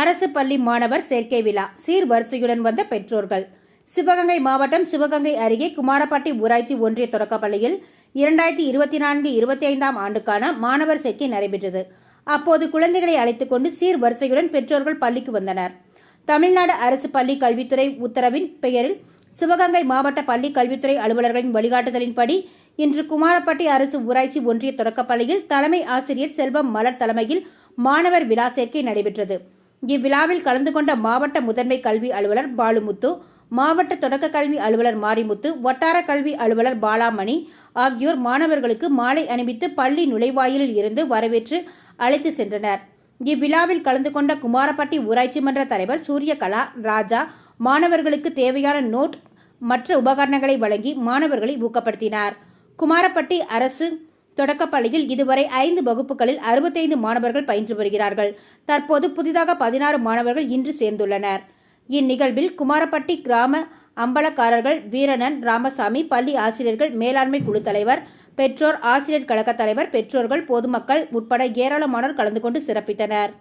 அரசு பள்ளி மாணவர் சேர்க்கை விழா. சீர்வரிசையுடன் வந்த பெற்றோர்கள். சிவகங்கை மாவட்டம் சிவகங்கை அருகே குமாரப்பட்டி ஊராட்சி ஒன்றிய தொடக்கப்பள்ளியில் இரண்டாயிரத்தி இருபத்தி நான்கு இருபத்தி ஐந்தாம் ஆண்டுக்கான மாணவர் சேர்க்கை நடைபெற்றது. அப்போது குழந்தைகளை அழைத்துக் கொண்டு சீர்வரிசையுடன் பெற்றோர்கள் பள்ளிக்கு வந்தனர். தமிழ்நாடு அரசு பள்ளி கல்வித்துறை உத்தரவின் பெயரில் சிவகங்கை மாவட்ட பள்ளி கல்வித்துறை அலுவலர்களின் வழிகாட்டுதலின்படி இன்று குமாரப்பட்டி அரசு ஊராட்சி ஒன்றிய தொடக்கப்பள்ளியில் தலைமை ஆசிரியர் செல்வம் மலர் தலைமையில் மாணவர் விழா சேர்க்கை நடைபெற்றது. இவ்விழாவில் கலந்து கொண்ட மாவட்ட முதன்மை கல்வி அலுவலர் பாலுமுத்து மாவட்ட தொடக்க கல்வி அலுவலர் மாரிமுத்து வட்டார கல்வி அலுவலர் பாலாமணி ஆகியோர் மாணவர்களுக்கு மாலை அணிவித்து பள்ளி நுழைவாயிலில் இருந்து வரவேற்று அழைத்து சென்றனர். இவ்விழாவில் கலந்து கொண்ட குமாரப்பட்டி ஊராட்சி மன்ற தலைவர் சூரியகலா ராஜா மாணவர்களுக்கு தேவையான நோட் மற்ற உபகரணங்களை வழங்கி மாணவர்களை ஊக்கப்படுத்தினார். குமாரப்பட்டி அரசு தொடக்கப்பள்ளியில் இதுவரை ஐந்து வகுப்புகளில் அறுபத்தைந்து மாணவர்கள் பயின்று வருகிறார்கள். தற்போது புதிதாக பதினாறு மாணவர்கள் இன்று சேர்ந்துள்ளனர். இந்நிகழ்வில் குமாரப்பட்டி கிராம அம்பலக்காரர்கள் வீரணன் ராமசாமி பள்ளி ஆசிரியர்கள் மேலாண்மை குழு தலைவர் பெற்றோர் ஆசிரியர் கழக தலைவர் பெற்றோர்கள் பொதுமக்கள் உட்பட ஏராளமானோர் கலந்து கொண்டு சிறப்பித்தனர்.